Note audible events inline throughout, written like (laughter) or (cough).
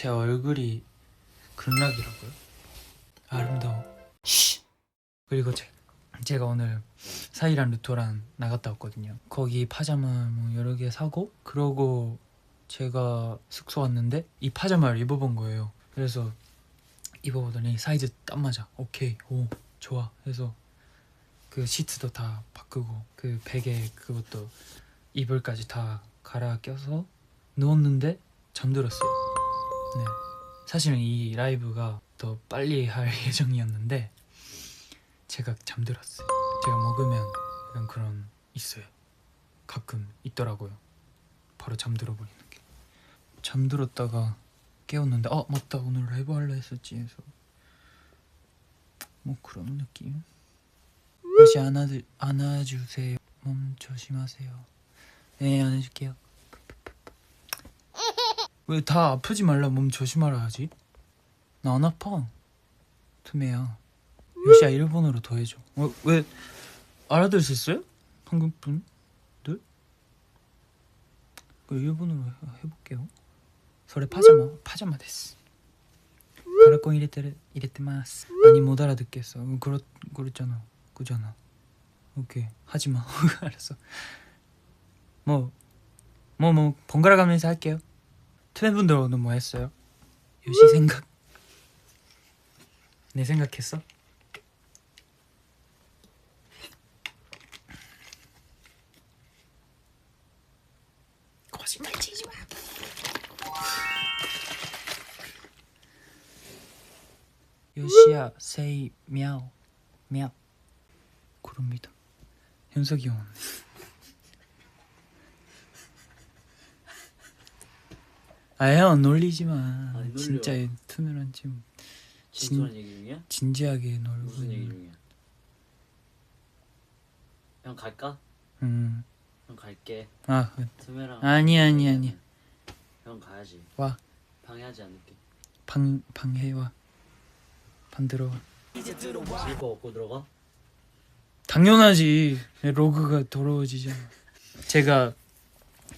제 얼굴이 극락이라고요? 아름다워. 쉿. 그리고 제, 제가 오늘 사이랑 루토랑 나갔다 왔거든요. 거기 파자마 뭐 여러 개 사고 그러고 제가 숙소 왔는데 이 파자마를 입어본 거예요. 그래서 입어보더니 사이즈 딱 맞아. 오케이, 오 좋아. 해서 그 시트도 다 바꾸고 그 베개 그것도 이불까지 다 갈아 껴서 누웠는데 잠들었어요. 네. 사실은 이 라이브가 더 빨리 할 (laughs) 예정이었는데 제가 잠들었어요. 제가 먹으면 약간 그런 있어요. 가끔 있더라고요. 바로 잠들어 버리는 게. 잠들었다가 깨웠는데 어 맞다 오늘 라이브 할라 했었지 해서 뭐 그런 느낌. 다시 안아 안아주세요. 몸 조심하세요. 네 안아줄게요. 왜 다 아프지 말라 몸 조심하라 하지? 나 안 아파. 투매야. 요시야 일본어로 더 해줘. 어, 왜 알아들 수 있어요? 한국 분 들? 그 일본어로 해- 해볼게요. 소래 파자마 파자마 데스. 가라콘 이레테르 이레테마스. 아니 못 알아듣겠어. 어, 그렇 그렇잖아. 그잖아. 오케이 하지 마. (laughs) 알았어. 뭐뭐뭐 번갈아 가면서 할게요. 투맨분들 오늘 뭐 했어요? 요시 생각. 내 생각했어? 거짓말 치지 마. 요시야 세이 미야오 미야오 그럽니다. 현석이 형. 아형 놀리지 마. 놀려. 진짜 투느란 지금 진솔한 얘기 중이야? 진지하게 놀고 무슨 얘기. 중이야? 형 갈까? 음. 형 갈게. 아 투매랑 아니 아니 아니. 형 가야지. 와. 방해하지 않을게. 방 방해와 반 들어와. 쓸거 없고 들어가? 당연하지. 로그가 더러워지잖아. 제가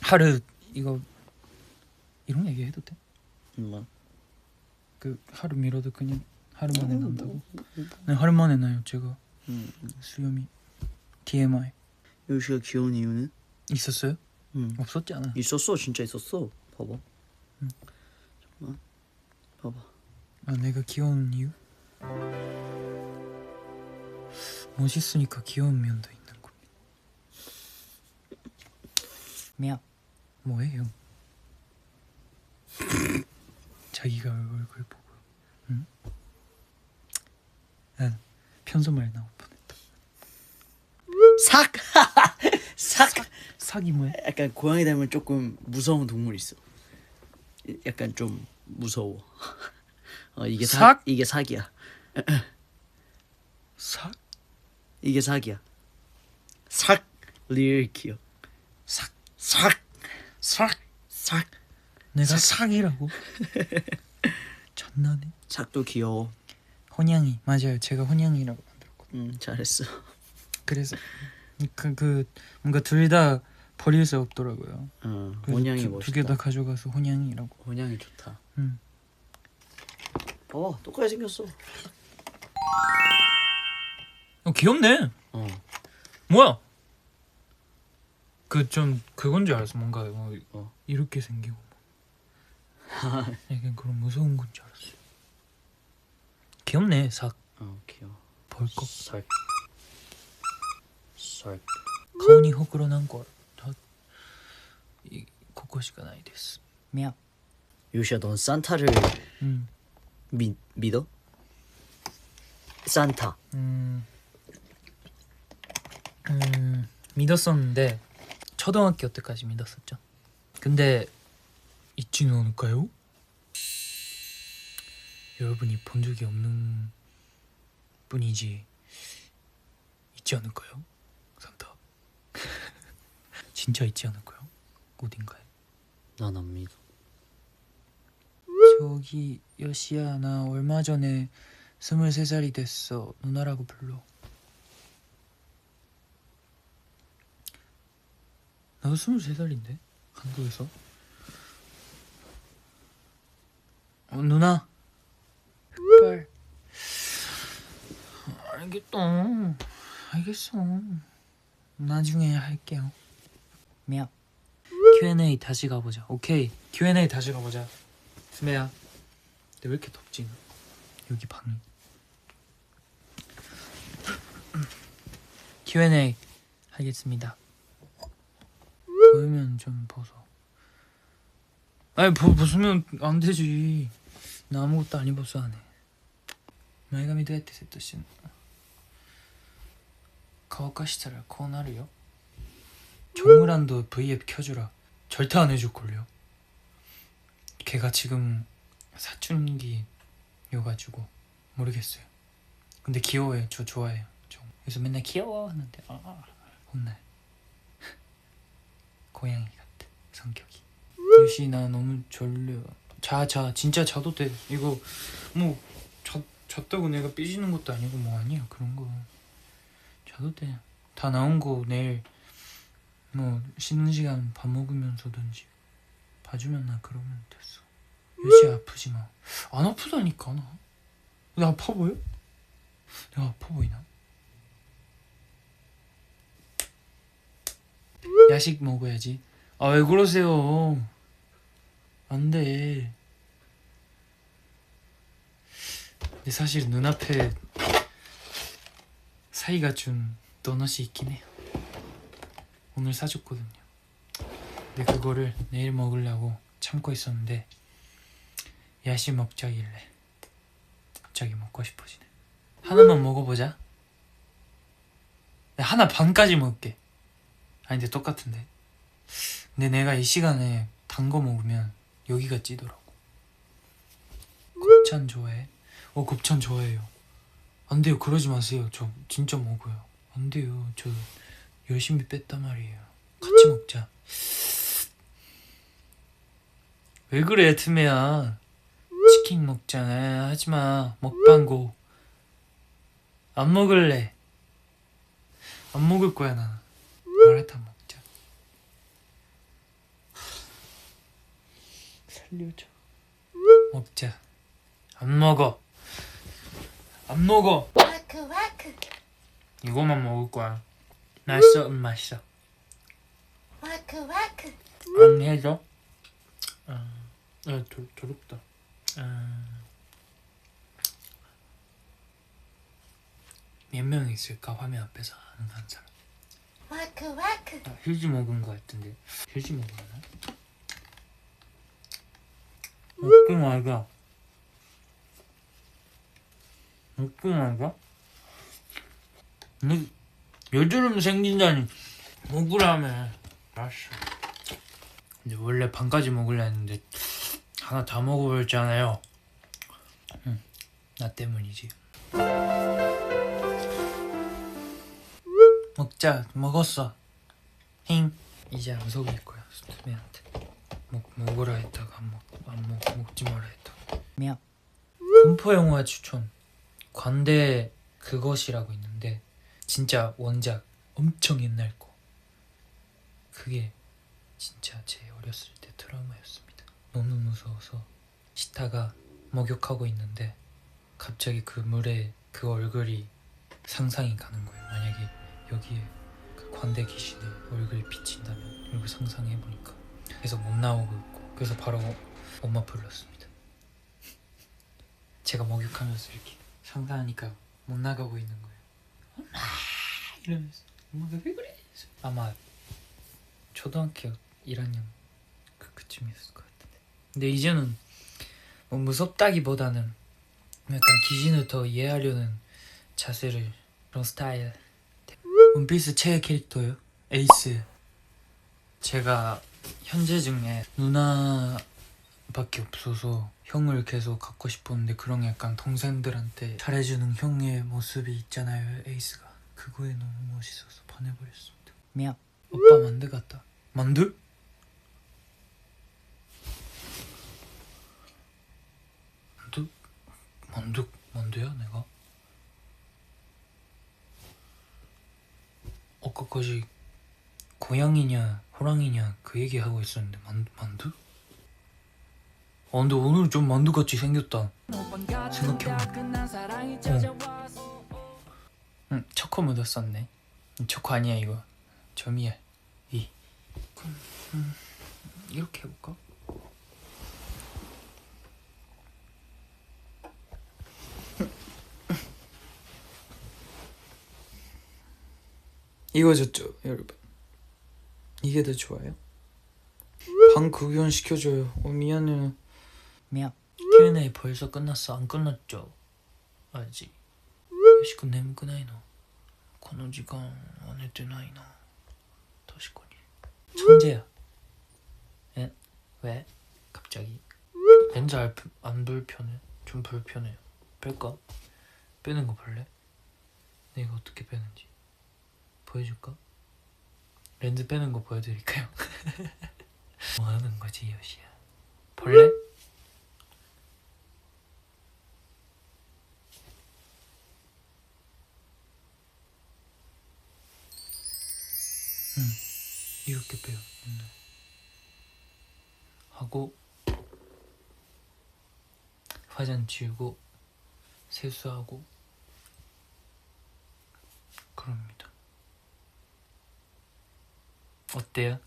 하루 이거 이런 얘기 해도 돼? 뭐? 그 하루 미뤄도 그냥 하루 만에 난다고? 네 하루 만에 나요 제가 음. 수염이 TMI 요시가 귀여운 이유는? 있었어요? 응. 없었지 않아? 있었어 진짜 있었어. 봐봐. 응. 잠깐만. 봐봐. 아 내가 귀여운 이유? 멋있으니까 귀여운 면도 있는 거. 미안. 뭐해 형? (laughs) 자기가 얼굴 보고, 응? 난 편소말 나올 뻔했다. 삭! 삭! 사기 뭐야? 약간 고양이 닮은 조금 무서운 동물 있어. 약간 좀 무서워. (laughs) 어 이게 삭? 삭? 이게 삭이야. (clears throat) 사? 이게 삭이야. 삭 리을 귀여. 삭 삭. 삭. 삭. 내가 사기라고? (laughs) 전나네. 삭도 귀여워. 혼양이 맞아요. 제가 혼양이라고 만들었거든. 음 잘했어. 그래서 그, 그 뭔가 둘 다 버릴 수 없더라고요. 어 혼양이 두- 멋있다. 두 개 다 가져가서 혼양이라고. 혼양이 좋다. 응. 어 똑같이 생겼어. 어 귀엽네. 어 뭐야? 그 좀 그건 줄 알았어. 뭔가 뭐 어. 이렇게 생기고 아, 네. 네, 이건 그런 무서운 건 줄 알았어. 귀엽네 삭. 어 귀여워. 벌컥. 살. 살. 가운이 허그러난 걸. 이 코코시가 나이 됐어. 미야. 요시야 넌 산타를 음. 믿 믿어? 산타. 음. 음 믿었었는데 초등학교 때까지 믿었었죠. 근데 있지는 않을까요? 여러분이 본 적이 없는 분이지 있지 않을까요? 산타. (laughs) 진짜 있지 않을까요? 어딘가에. 난 안 믿어. 저기 여시야 나 얼마 전에 스물세 살이 됐어 누나라고 불러 나도 스물세 살인데 한국에서 어, 누나? 흑발 알겠다. 알겠어. 나중에 할게요. 미안. Q&A 다시 가보자. 오케이. Q&A 다시 가보자. 스메야 근데 왜 이렇게 덥지? 여기 방이. Q&A 하겠습니다. 보이면 좀 벗어. 아니 벗, 벗으면 안 되지 나 아무것도 안 입었어 안에 前髪どうやってセットしてんの乾かしたらこうなるよ 정우란도 V앱 켜주라 절대 안 해줄걸요 걔가 지금 사춘기여가지고 모르겠어요 근데 귀여워요 저 좋아해요 정. 그래서 맨날 귀여워 하는데 아 혼나요 (laughs) 고양이 같아 성격이 유시 나 너무 졸려 자 자 진짜 자도 돼. 이거 뭐 자, 잤다고 내가 삐지는 것도 아니고 뭐 아니야 그런 거. 자도 돼 다 나온 거 내일 뭐 쉬는 시간 밥 먹으면서든지. 봐주면 나 그러면 됐어. 유시 아프지 마 안 아프다니까 나. 나 아파 보여? 내가 아파 보이나? 야식 먹어야지. 아 왜 그러세요 안 돼. 근데 사실 눈앞에 사이가 준 도넛이 있긴 해요. 오늘 사줬거든요. 근데 그거를 내일 먹으려고 참고 있었는데 야식 먹자길래 갑자기 먹고 싶어지네. 하나만 먹어보자. 나 하나 반까지 먹을게. 아니 근데 똑같은데. 근데 내가 이 시간에 단 거 먹으면 여기가 찌더라고. 곱창 좋아해? 어 곱창 좋아해요. 안 돼요. 그러지 마세요. 저 진짜 먹어요. 안 돼요. 저 열심히 뺐단 말이에요. 같이 먹자. 왜 그래 틈이야? 치킨 먹잖아. 하지마. 먹방고. 안 먹을래. 안 먹을 거야 나. 마라탕 먹자 살려줘. 먹자. 안 먹어. 안 먹어. 와크 와크. 이거만 먹을 거야. 맛있어 응 맛있어. 와크 와크. 안 해줘? 아, 아 더, 더럽다. 아, 몇 명 있을까? 화면 앞에서 하는 한 사람. 와크 와크. 아, 휴지 먹은 거 같은데. 휴지 먹었나? 말자 먹고 말자 근데 여드름 생긴다니. 먹으라며. 알았어 근데 원래 반까지 먹으려 했는데 하나 다 먹어버렸잖아요. 응, 나 때문이지. 먹자. 먹었어. 힝. 이제 안 속일 거야 수트맨한테 먹 먹으라 했다가 안 먹 안 먹 먹지 마라 했다가 미안 공포 영화 추천. 관대 그것이라고 있는데 진짜 원작 엄청 옛날 거. 그게 진짜 제 어렸을 때 트라우마였습니다. 너무 무서워서 시타가 목욕하고 있는데 갑자기 그 물에 그 얼굴이 상상이 가는 거예요. 만약에 여기에 그 관대 귀신의 얼굴이 비친다면 이렇게 상상해 보니까 그래서 못 나오고 있고 그래서 바로 엄마 불렀습니다. 제가 목욕하면서 이렇게 상상하니까 못 나가고 있는 거예요. 엄마 이러면서 엄마가 왜 그래? 아마 초등학교 1학년 그 그쯤이었을 것 같은데. 근데 이제는 뭐 무섭다기보다는 약간 귀신을 더 이해하려는 자세를 그런 스타일 원피스 최애 캐릭터요? 에이스 제가 현재 중에 누나밖에 없어서 형을 계속 갖고 싶었는데 그런 약간 동생들한테 잘해주는 형의 모습이 있잖아요 에이스가 그거에 너무 멋있어서 반해버렸습니다 미안 오빠 만두 같다 만두? 만두? 만두? 만두야 내가? 아까까지 고양이냐 호랑이냐 그 얘기하고 있었는데 만, 만두? 아 근데 오늘 좀 만두같이 생겼다. 생각해보니까. 어. 응 초코 묻었었네. 초코 아니야 이거. 점이야. 이. 그럼 음, 이렇게 해볼까? 이거 줬죠 여러분 이게 더 좋아요? 방 구경 시켜줘요 어 미안해요 미안 Q&A 벌써 끝났어 안 끝났죠? 아직 よしく眠くないのこの時間は寝てないな確かに 천재야 에? 왜? 갑자기 렌즈 안, 불- 안 불편해? 좀 불편해요 뺄까? 빼는 거 볼래? 내가 어떻게 빼는지 보여줄까? 렌즈 빼는 거 보여드릴까요? (laughs) 뭐 하는 거지 요시야 볼래? 응 이렇게 빼요 맨날 하고 화장 지우고 세수하고 그럽니다 어때요?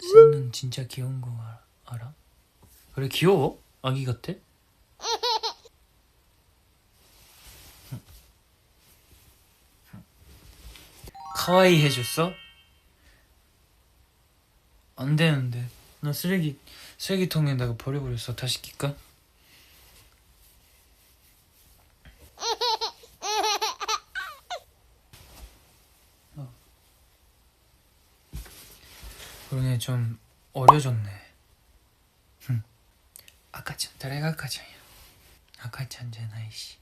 쌤는 진짜 귀여운 거 알아? 알아? 그래 귀여워? 아기 같아? 카와이 해줬어? 안 되는데 나 쓰레기 쓰레기통에다가 버려버렸어 다시 낄까? 어. 그러네 좀 어려졌네. 아까찬, 다래가 아까찬이야. 아까찬제나 이씨.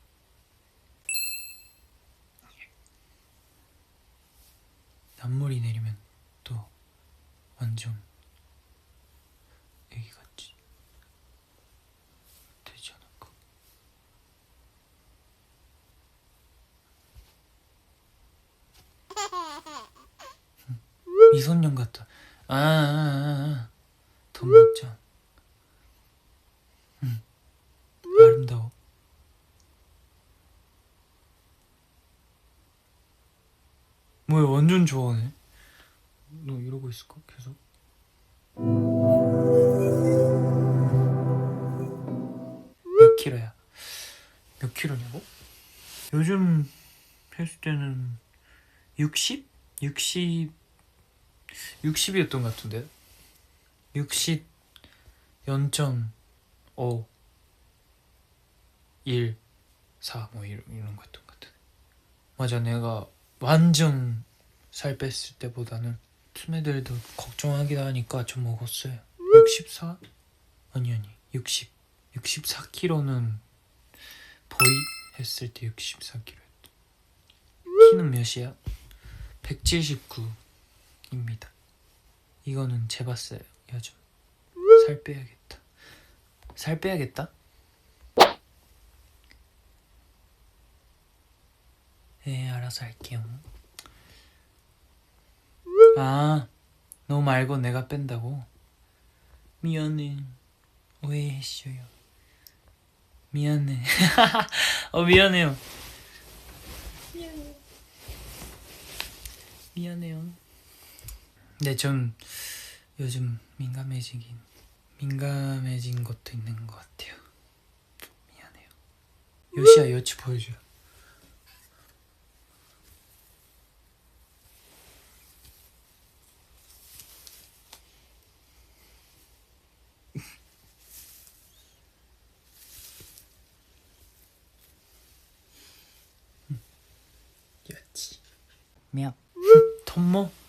단물이 내리면 또 완전 애기같이 되지 않을까? 미소년 같다. 아, 아, 아, 아. 돈 먹자. 응. 아름다워. 뭐야 완전 좋아하네. 너 이러고 있을까 계속? 몇 킬로야? 몇 킬로냐고? 요즘 했을 때는 60? 60 60이었던 것 같은데. 60 0.5 1 4 뭐 이런, 이런 거였던 것 같아. 맞아 내가 완전 살 뺐을 때보다는 투매들도 걱정하기도 하니까 좀 먹었어요. 64? 아니 아니 60 64kg는 보이 했을 때 64kg였다. 키는 몇이야? 179 입니다 이거는 재봤어요 요즘 살 빼야겠다 살 빼야겠다? 네 알아서 할게요 아, 너 말고 내가 뺀다고? 미안해. 오해했어요. 미안해. (laughs) 어, 미안해요. 미안해요. 근데 좀 요즘 민감해지긴 민감해진 것도 있는 것 같아요. 미안해요. 요시야 여치 보여줘. (laughs) 여치. 미안. (laughs) 톰모.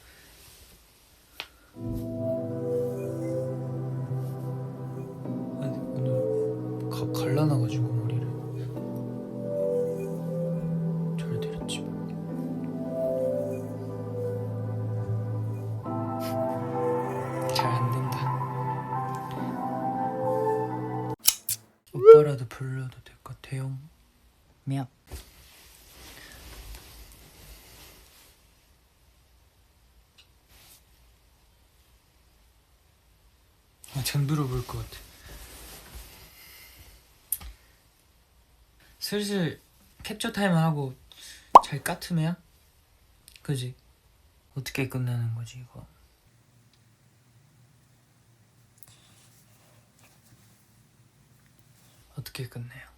오빠라도 불러도 될 것 같아요. 몇. 아, 잘 물어볼 것 같아. 슬슬 캡처 타임 하고 잘 까트면? 그지? 어떻게 끝나는 거지 이거? 어떻게 끝내요?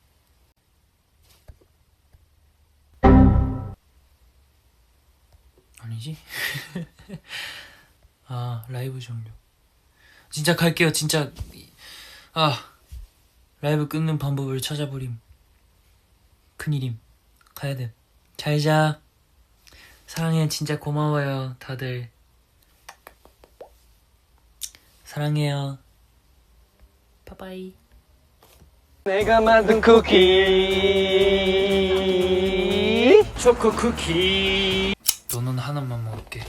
아니지? (laughs) 아 라이브 종료. 진짜 갈게요. 진짜. 아 라이브 끊는 방법을 찾아버림. 큰일임. 가야 돼. 잘자. 사랑해. 진짜 고마워요 다들. 사랑해요. 바이바이 내가 만든 쿠키. 초코 쿠키. 너는 하나만 먹을게.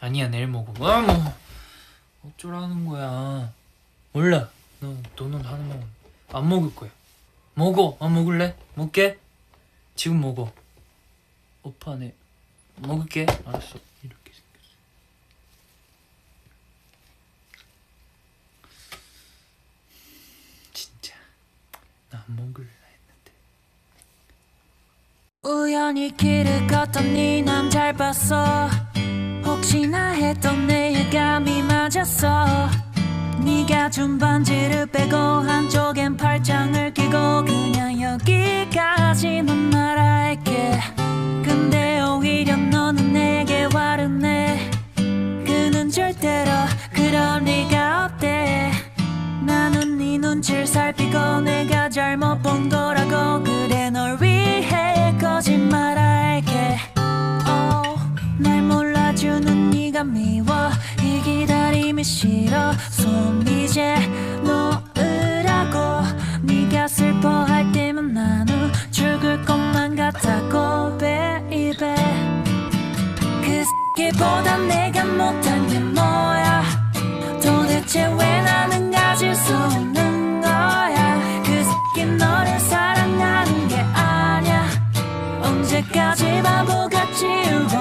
아니야 내일 먹어. 아, 뭐. 어쩌라는 거야. 몰라. 너 너는 하나만 안 먹을 거야. 먹어. 안 먹을래? 먹게? 지금 먹어. 오빠 네. 먹을게. 알았어 진짜 나 안 먹을래 했는데. 우연히 길을 걷던 네 남잘 봤어. 혹시나 했던 내 예감이 맞았어. 네가 준 반지를 빼고 한쪽엔 팔짱을 끼고 그냥 여기까지만 말할게. 근데 오히려 너는 내게 화를 내. 그는 절대로 그럴 리가 없대 눈치를 살피고 내가 잘못 본 거라고 그래 널 위해 거짓말할게. Oh, 날 몰라주는 네가 미워. 이 기다림이 싫어. 손 이제 놓으라고. 네가 슬퍼할 때면 나는 죽을 것만 같다고 baby. 그 새끼보다 내가 못한 게 뭐야? 도대체 왜 나는 가질 수 없는 you.